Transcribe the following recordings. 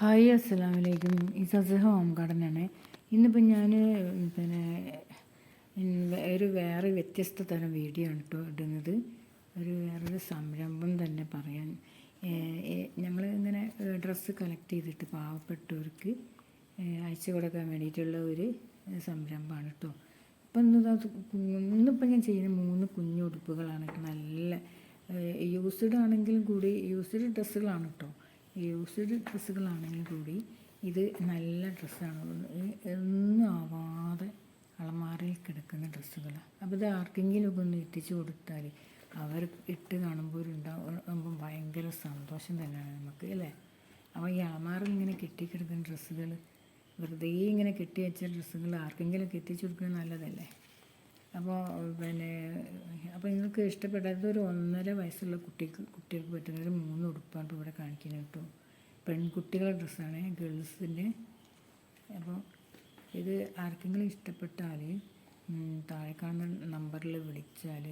Hi അസ്സലാമു അലൈക്കും ഇസസ് home ഗാർഡനാണ് ഇന്നിപ്പോൾ ഞാൻ പിന്നെ ഒരു വേറെ വ്യത്യസ്ത തരം വീഡിയോ ആണ് കേട്ടോ ഇടുന്നത്. ഒരു വേറൊരു സംരംഭം തന്നെ പറയാൻ. ഞങ്ങൾ ഇങ്ങനെ ഡ്രസ്സ് കളക്ട് ചെയ്തിട്ട് പാവപ്പെട്ടവർക്ക് അയച്ചു കൊടുക്കാൻ വേണ്ടിയിട്ടുള്ള ഒരു സംരംഭമാണ് കേട്ടോ ഇപ്പം ഇന്ന് ഇന്നിപ്പോൾ ഞാൻ ചെയ്യുന്ന മൂന്ന് കുഞ്ഞു ഉടുപ്പുകളാണ് നല്ല യൂസ്ഡ് ആണെങ്കിലും കൂടി യൂസ്ഡ് ഡ്രസ്സുകളാണ് കേട്ടോ യൂസ്ഡ് ഡ്രസ്സുകളാണെങ്കിൽ കൂടി ഇത് നല്ല ഡ്രസ്സാണ്. ഒന്നും ആവാതെ അളമാറയിൽ കിടക്കുന്ന ഡ്രസ്സുകളാണ്. അപ്പോൾ ഇത് ആർക്കെങ്കിലും ഒക്കെ ഒന്ന് എത്തിച്ചു കൊടുത്താൽ അവർ ഇട്ട് കാണുമ്പോൾ ഉണ്ടാകുമ്പം ഭയങ്കര സന്തോഷം തന്നെയാണ് നമുക്ക് അല്ലേ? അപ്പോൾ ഈ അളമാറിൽ ഇങ്ങനെ കെട്ടിക്കിടക്കുന്ന ഡ്രസ്സുകൾ വെറുതെ ഇങ്ങനെ കെട്ടി വെച്ച ഡ്രസ്സുകൾ ആർക്കെങ്കിലും ഒക്കെ എത്തിച്ചു കൊടുക്കുന്നത് നല്ലതല്ലേ? അപ്പോൾ പിന്നെ അപ്പോൾ നിങ്ങൾക്ക് ഇഷ്ടപ്പെട്ടത് ഒരു ഒന്നര വയസ്സുള്ള കുട്ടിക്ക് കുട്ടികൾക്ക് പറ്റുന്ന ഒരു മൂന്ന് ഉടുപ്പാണ് ഇപ്പോൾ ഇവിടെ കാണിക്കുന്നത് കേട്ടോ. പെൺകുട്ടികളുടെ ഡ്രസ്സാണ് ഗേൾസിന്റെ. അപ്പോൾ ഇത് ആർക്കെങ്കിലും ഇഷ്ടപ്പെട്ടാൽ താഴെ കാണുന്ന നമ്പറിൽ വിളിച്ചാൽ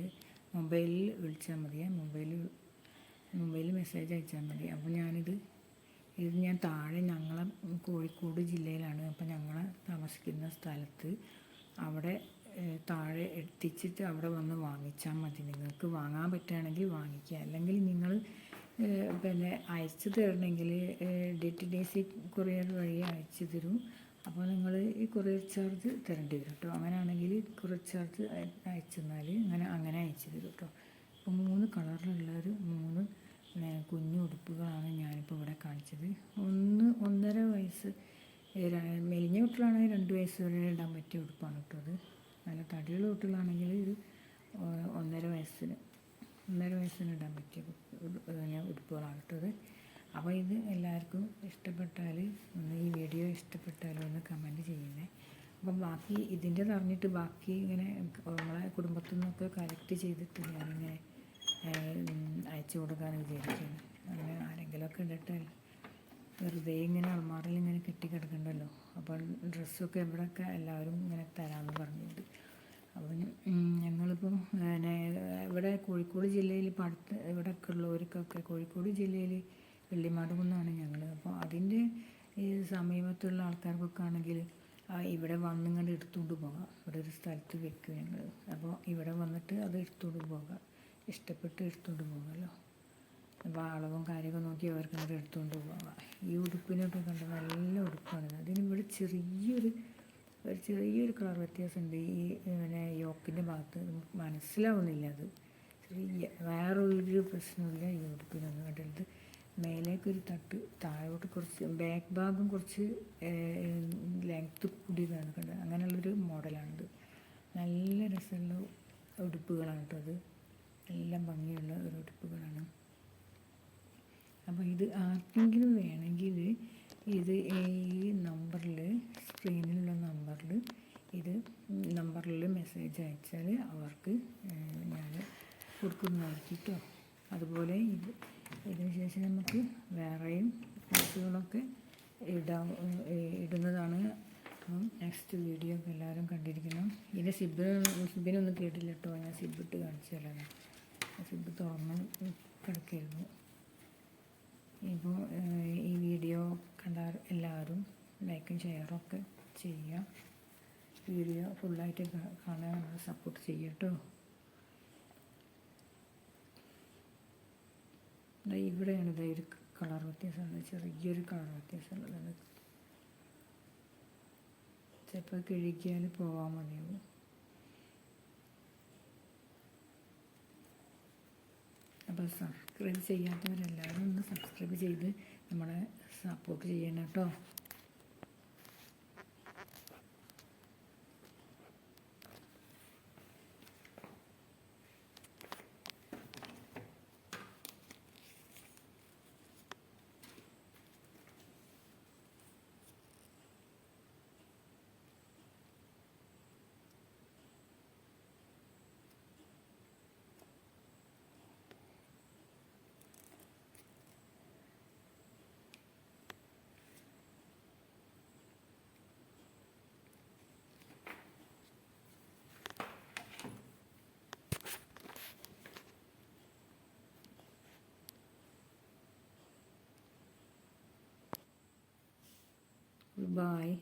മൊബൈലിൽ വിളിച്ചാൽ മതിയേ. മൊബൈലിൽ മൊബൈലിൽ മെസ്സേജ് അയച്ചാൽ മതി. അപ്പോൾ ഞാനിത് ഇത് ഞാൻ താഴെ ഞങ്ങളെ കോഴിക്കോട് ജില്ലയിലാണ്. അപ്പോൾ ഞങ്ങൾ താമസിക്കുന്ന സ്ഥലത്ത് അവിടെ താഴെ എത്തിച്ചിട്ട് അവിടെ വന്ന് വാങ്ങിച്ചാൽ മതി. നിങ്ങൾക്ക് വാങ്ങാൻ പറ്റുകയാണെങ്കിൽ വാങ്ങിക്കുക. അല്ലെങ്കിൽ നിങ്ങൾ പിന്നെ അയച്ചു തരണമെങ്കിൽ D T D C courier വഴി അയച്ചു തരും. അപ്പോൾ നിങ്ങൾ ഈ കൊറിയർ ചാർജ് തരേണ്ടി വരും കേട്ടോ. അങ്ങനെയാണെങ്കിൽ കൊറിയർ ചാർജ് അയച്ചു തന്നാൽ അങ്ങനെ അങ്ങനെ അയച്ചു തരും കേട്ടോ. അപ്പോൾ മൂന്ന് കളറിലുള്ള ഒരു മൂന്ന് കുഞ്ഞു ഉടുപ്പുകളാണ് ഞാനിപ്പോൾ ഇവിടെ കാണിച്ചത്. ഒന്ന് ഒന്നര വയസ്സ് മെലിഞ്ഞ കുട്ടികളാണെങ്കിൽ രണ്ട് വയസ്സ് വരെ ഇടാൻ പറ്റിയ ഉടുപ്പാണ് കേട്ടോ അത്. നല്ല തടിയുള്ള കുട്ടികളാണെങ്കിൽ ഇത് ഒന്നര വയസ്സിന് ഒന്നര വയസ്സിന് ഇടാൻ പറ്റിയ ഞാൻ ഉടുപ്പുകളാണ് കേട്ടത് അപ്പോൾ ഇത് എല്ലാവർക്കും ഇഷ്ടപ്പെട്ടാൽ ഒന്ന് ഈ വീഡിയോ ഇഷ്ടപ്പെട്ടാൽ ഒന്ന് കമന്റ് ചെയ്യണേ അപ്പം ബാക്കി ഇതിന്റെ അറിഞ്ഞിട്ട് ബാക്കി ഇങ്ങനെ നമ്മളെ കുടുംബത്തിൽ നിന്നൊക്കെ കളക്ട് ചെയ്തിട്ട് ഞാനിങ്ങനെ അയച്ചു കൊടുക്കാൻ വിചാരിക്കുന്നു അങ്ങനെ ആരെങ്കിലുമൊക്കെ ഇടട്ടെ. വെറുതെ ഇങ്ങനെ അൾമാറിൽ ഇങ്ങനെ കെട്ടി കിടക്കണ്ടല്ലോ. അപ്പം ഡ്രസ്സൊക്കെ എവിടെയൊക്കെ എല്ലാവരും ഇങ്ങനെ തരാമെന്ന് പറഞ്ഞിട്ടുണ്ട് അപ്പം ഞങ്ങളിപ്പം പിന്നെ ഇവിടെ കോഴിക്കോട് ജില്ലയിൽ ഇപ്പം അടുത്ത് ഇവിടെയൊക്കെ ഉള്ളവർക്കൊക്കെ കോഴിക്കോട് ജില്ലയിൽ വെള്ളിമാട് കുന്നാണ് ഞങ്ങൾ അപ്പോൾ അതിന്റെ ഈ സമീപത്തുള്ള ആൾക്കാർക്കൊക്കെ ആണെങ്കിൽ ഇവിടെ വന്നിങ്ങോട്ട് എടുത്തുകൊണ്ട് പോകാം. ഇവിടെ ഒരു സ്ഥലത്ത് വെക്കും ഞങ്ങൾ അപ്പോൾ ഇവിടെ വന്നിട്ട് അത് എടുത്തുകൊണ്ട് പോകാം. ഇഷ്ടപ്പെട്ട് എടുത്തുകൊണ്ട് പോകാമല്ലോ അപ്പോൾ അളവും കാര്യമൊക്കെ നോക്കി അവർക്ക് എടുത്തുകൊണ്ട് പോകാം. ഈ ഉടുപ്പിനൊക്കെ കണ്ട? നല്ല ഉടുപ്പാണ് അതിന് ഇവിടെ ചെറിയൊരു ഒരു ചെറിയൊരു കളർ വ്യത്യാസമുണ്ട്. ഈ പിന്നെ യോക്കിന്റെ ഭാഗത്ത്. മനസ്സിലാവുന്നില്ല അത്. ചെറിയ വേറൊരു പ്രശ്നമില്ല ഈ ഉടുപ്പിനൊന്നും കണ്ടത് മേലേക്കൊരു തട്ട് താഴോട്ട് കുറച്ച് ബാക്ക് ഭാഗം കുറച്ച് ലെങ്ത്ത് കൂടിയതാണ് കണ്ടത്. അങ്ങനെയുള്ളൊരു മോഡലാണിത്. നല്ല രസമുള്ള ഉടുപ്പുകളാണ് കേട്ടോ അത്. എല്ലാം ഭംഗിയുള്ള ഒരു ഉടുപ്പുകളാണ്. അപ്പോൾ ഇത് ആർക്കെങ്കിലും വേണമെങ്കിൽ ഇത് ഈ നമ്പറിൽ സ്ക്രീനിലുള്ള നമ്പറിൽ ഇത് നമ്പറിൽ മെസ്സേജ് അയച്ചാൽ അവർക്ക് ഞാൻ കൊടുക്കുന്നതായിരിക്കും അതുപോലെ ഇത് ഇതിന് ശേഷം നമുക്ക് വേറെയും ഫോട്ടോകളൊക്കെ ഇടാം ഇടുന്നതാണ്. അപ്പം നെക്സ്റ്റ് വീഡിയോ ഒക്കെ എല്ലാവരും കണ്ടിരിക്കണം. ഇതിന്റെ സിബ് സിബിനൊന്നും കേട്ടില്ല കേട്ടോ ഞാൻ സിബ് ഇട്ട് കാണിച്ചു തരാം. സിബ് തുറന്ന് കിടക്കായിരുന്നു. ഇപ്പോൾ ഈ വീഡിയോ കണ്ട എല്ലാവരും ലൈക്കും ഷെയറും ഒക്കെ ചെയ്യുക. വീഡിയോ ഫുള്ളായിട്ട് കാണാൻ സപ്പോർട്ട് ചെയ്യുക കേട്ടോ ഇവിടെയാണ് ഇതാ ഒരു കളർ വ്യത്യാസമുള്ളത് ചെറിയൊരു കളർ വ്യത്യാസമുള്ളത് ചിലപ്പോൾ കിഴിക്കാൻ പോകാൻ മതിയാവും. അപ്പോൾ സബ്സ്ക്രൈബ് ചെയ്യാത്തവരെല്ലാവരും ഒന്ന് സബ്സ്ക്രൈബ് ചെയ്ത് നമ്മളെ സപ്പോർട്ട് ചെയ്യണം കേട്ടോ. Bye.